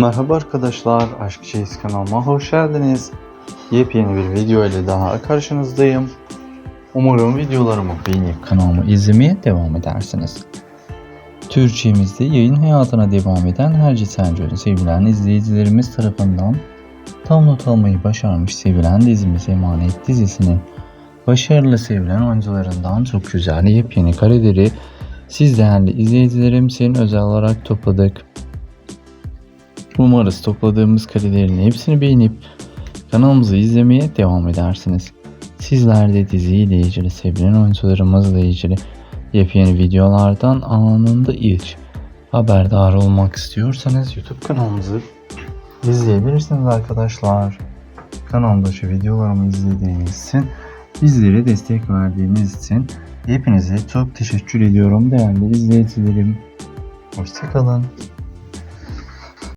Merhaba arkadaşlar, Aşk Çeyiz kanalıma hoş geldiniz. Yepyeni bir video ile daha karşınızdayım. Umarım videolarımı beğenip kanalımı izlemeye devam edersiniz. Türkçemizde yayın hayatına devam eden Herci Sencör'ün sevilen izleyicilerimiz tarafından tam not almayı başarmış sevilen dizimiz Emanet dizisinin başarılı sevilen oyuncularından çok güzel yepyeni kareleri siz değerli izleyicilerimizin özel olarak topladık. Umarız topladığımız karelerin hepsini beğenip kanalımızı izlemeye devam edersiniz. Sizler de diziyle ilgili, sevilen oyuncularımızla ilgili yepyeni videolardan anında ilk haberdar olmak istiyorsanız YouTube kanalımızı izleyebilirsiniz arkadaşlar. Kanalımdaki videolarımı izlediğiniz için, bizlere destek verdiğiniz için hepinize çok teşekkür ediyorum değerli izleyicilerim. Hoşçakalın.